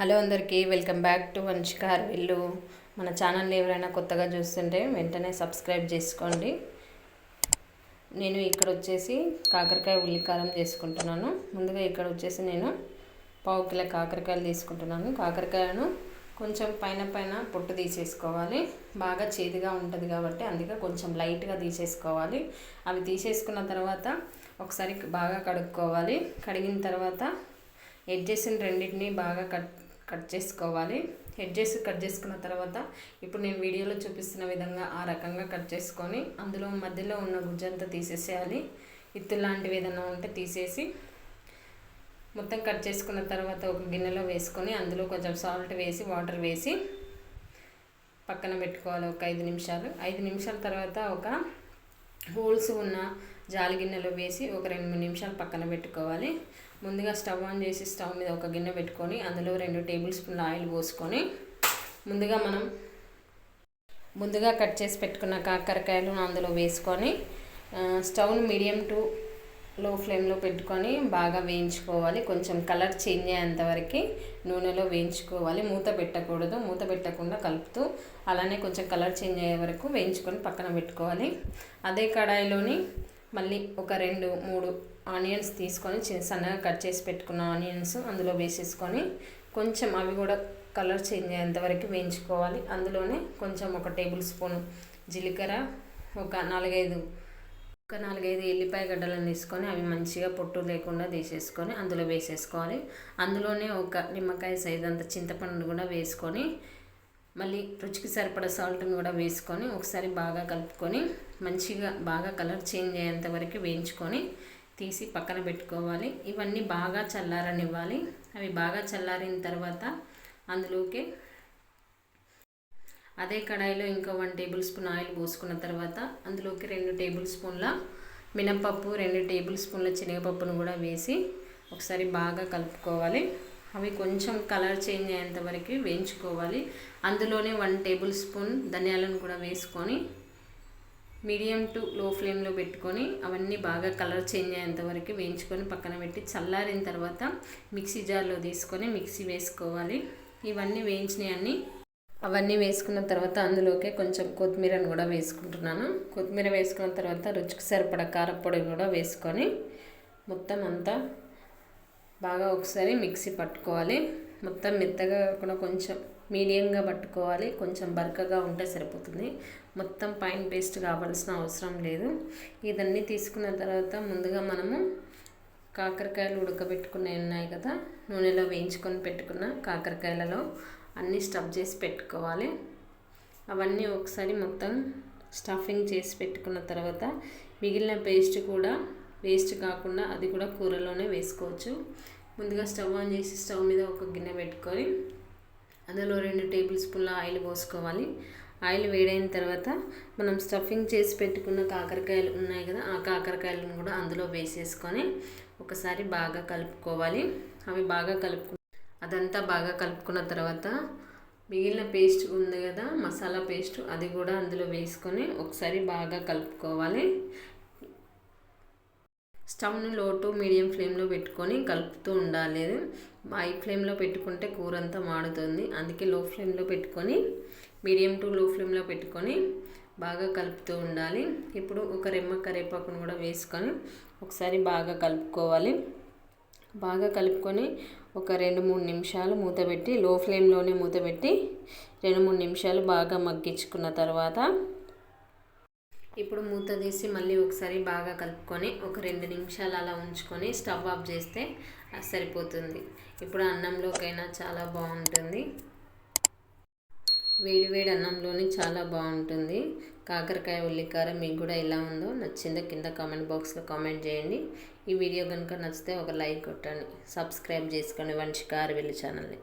Hello అందరికీ welcome back to వంశికార్ వీళ్ళు మన ఛానల్ని ఎవరైనా కొత్తగా చూస్తుంటే వెంటనే సబ్స్క్రైబ్ చేసుకోండి. నేను ఇక్కడ వచ్చేసి కాకరకాయ ఉల్లికారం చేసుకుంటున్నాను. ముందుగా ఇక్కడ వచ్చేసి నేను పావు కిలో కాకరకాయలు తీసుకుంటున్నాను. కాకరకాయను కొంచెం పైన పైన పొట్టు తీసేసుకోవాలి. బాగా చేదుగా ఉంటుంది కాబట్టి అందుకే కొంచెం లైట్గా తీసేసుకోవాలి. అవి తీసేసుకున్న తర్వాత ఒకసారి బాగా కడుక్కోవాలి. కడిగిన తర్వాత ఎడ్జెస్ రెండింటిని బాగా కట్ కట్ చేసుకోవాలి. ఎడ్జెస్ కట్ చేసుకున్న తర్వాత ఇప్పుడు నేను వీడియోలో చూపిస్తున్న విధంగా ఆ రకంగా కట్ చేసుకొని అందులో మధ్యలో ఉన్న గుజ్జంతా తీసేసేయాలి. ఇత్తు లాంటివి ఏదైనా ఉంటే తీసేసి మొత్తం కట్ చేసుకున్న తర్వాత ఒక గిన్నెలో వేసుకొని అందులో కొంచెం సాల్ట్ వేసి వాటర్ వేసి పక్కన పెట్టుకోవాలి ఒక ఐదు నిమిషాలు. ఐదు నిమిషాల తర్వాత ఒక హోల్స్ ఉన్న జాలి గిన్నెలో వేసి ఒక రెండు మూడు నిమిషాలు పక్కన పెట్టుకోవాలి. ముందుగా స్టవ్ ఆన్ చేసి స్టవ్ మీద ఒక గిన్నె పెట్టుకొని అందులో రెండు టేబుల్ స్పూన్ల ఆయిల్ పోసుకొని ముందుగా మనం ముందుగా కట్ చేసి పెట్టుకున్న కాకరకాయలు అందులో వేసుకొని స్టవ్ను మీడియం టు లో ఫ్లేమ్లో పెట్టుకొని బాగా వేయించుకోవాలి. కొంచెం కలర్ చేంజ్ అయ్యేంత వరకు నూనెలో వేయించుకోవాలి. మూత పెట్టకూడదు. మూత పెట్టకుండా కలుపుతూ అలానే కొంచెం కలర్ చేంజ్ అయ్యే వరకు వేయించుకొని పక్కన పెట్టుకోవాలి. అదే కడాయిలోని మళ్ళీ ఒక రెండు మూడు ఆనియన్స్ తీసుకొని చిన్న సన్నగా కట్ చేసి పెట్టుకున్న ఆనియన్స్ అందులో వేసేసుకొని కొంచెం అవి కూడా కలర్ చేంజ్ అయ్యేంతవరకు వేయించుకోవాలి. అందులోనే కొంచెం ఒక టేబుల్ స్పూన్ జీలకర్ర ఒక నాలుగైదు ఒక నాలుగైదు ఎల్లిపాయ గడ్డలను తీసుకొని అవి మంచిగా పొట్టు లేకుండా తీసేసుకొని అందులో వేసేసుకోవాలి. అందులోనే ఒక నిమ్మకాయ సైజ్ అంత చింతపండు కూడా వేసుకొని మళ్ళీ రుచికి సరిపడ సాల్ట్ని కూడా వేసుకొని ఒకసారి బాగా కలుపుకొని మంచిగా బాగా కలర్ చేంజ్ అయ్యేంత వరకు వేయించుకొని తీసి పక్కన పెట్టుకోవాలి. ఇవన్నీ బాగా చల్లారనివ్వాలి. అవి బాగా చల్లారిన తర్వాత అందులోకి అదే కడాయిలో ఇంకో వన్ టేబుల్ స్పూన్ ఆయిల్ పోసుకున్న తర్వాత అందులోకి రెండు టేబుల్ స్పూన్ల మినపప్పు రెండు టేబుల్ స్పూన్ల శనగపప్పును కూడా వేసి ఒకసారి బాగా కలుపుకోవాలి. అవి కొంచెం కలర్ చేంజ్ అయ్యేంత వరకు వేయించుకోవాలి. అందులోనే వన్ టేబుల్ స్పూన్ ధనియాలను కూడా వేసుకొని మీడియం టు లో ఫ్లేమ్లో పెట్టుకొని అవన్నీ బాగా కలర్ చేంజ్ అయ్యేంత వరకు వేయించుకొని పక్కన పెట్టి చల్లారిన తర్వాత మిక్సీ జార్లో తీసుకొని మిక్సీ వేసుకోవాలి. ఇవన్నీ వేయించినవన్నీ అవన్నీ వేసుకున్న తర్వాత అందులోకి కొంచెం కొత్తిమీరను కూడా వేసుకుంటున్నాను. కొత్తిమీర వేసుకున్న తర్వాత రుచికి సరిపడ కారపొడి కూడా వేసుకొని మొత్తం అంతా బాగా ఒకసారి మిక్సీ పట్టుకోవాలి. మొత్తం మెత్తగా కూడా కొంచెం మీడియంగా పట్టుకోవాలి. కొంచెం బరకగా ఉంటే సరిపోతుంది. మొత్తం పైన పేస్ట్ కావాల్సిన అవసరం లేదు. ఇదన్నీ తీసుకున్న తర్వాత ముందుగా మనము కాకరకాయలు ఉడకబెట్టుకునే ఉన్నాయి కదా నూనెలో వేయించుకొని పెట్టుకున్న కాకరకాయలలో అన్నీ స్టఫ్ చేసి పెట్టుకోవాలి. అవన్నీ ఒకసారి మొత్తం స్టఫింగ్ చేసి పెట్టుకున్న తర్వాత మిగిలిన పేస్ట్ కూడా వేస్ట్ కాకుండా అది కూడా కూరలోనే వేసుకోవచ్చు. ముందుగా స్టవ్ ఆన్ చేసి స్టవ్ మీద ఒక గిన్నె పెట్టుకొని అందులో రెండు టేబుల్ స్పూన్ల ఆయిల్ పోసుకోవాలి. ఆయిల్ వేడైన తర్వాత మనం స్టఫింగ్ చేసి పెట్టుకున్న కాకరకాయలు ఉన్నాయి కదా ఆ కాకరకాయలను కూడా అందులో వేసేసుకొని ఒకసారి బాగా కలుపుకోవాలి. అవి బాగా కలుపు అదంతా బాగా కలుపుకున్న తర్వాత మిగిలిన పేస్ట్ ఉంది కదా మసాలా పేస్ట్ అది కూడా అందులో వేసుకొని ఒకసారి బాగా కలుపుకోవాలి. స్టవ్ను లో టు మీడియం ఫ్లేమ్లో పెట్టుకొని కలుపుతూ ఉండాలి. హై ఫ్లేమ్లో పెట్టుకుంటే కూర అంతా మాడుతుంది. అందుకే లో ఫ్లేమ్లో పెట్టుకొని మీడియం టు లో ఫ్లేమ్లో పెట్టుకొని బాగా కలుపుతూ ఉండాలి. ఇప్పుడు ఒక రెమ్మ కరివేపాకును కూడా వేసుకొని ఒకసారి బాగా కలుపుకోవాలి. బాగా కలుపుకొని ఒక రెండు మూడు నిమిషాలు మూత పెట్టి లో ఫ్లేమ్లోనే మూత పెట్టి రెండు మూడు నిమిషాలు బాగా మగ్గించుకున్న తర్వాత ఇప్పుడు మూత తీసి మళ్ళీ ఒకసారి బాగా కలుపుకొని ఒక రెండు నిమిషాలు అలా ఉంచుకొని స్టవ్ ఆఫ్ చేస్తే సరిపోతుంది. ఇప్పుడు అన్నంలోకైనా చాలా బాగుంటుంది. వేడి వేడి అన్నంలోని చాలా బాగుంటుంది. కాకరకాయ ఉల్లికార మీకు కూడా ఎలా ఉందో నచ్చిందో కింద కామెంట్ బాక్స్లో కామెంట్ చేయండి. ఈ వీడియో కనుక నచ్చితే ఒక లైక్ కొట్టండి. సబ్స్క్రైబ్ చేసుకోండి వంశీ వెళ్ళి ఛానల్ని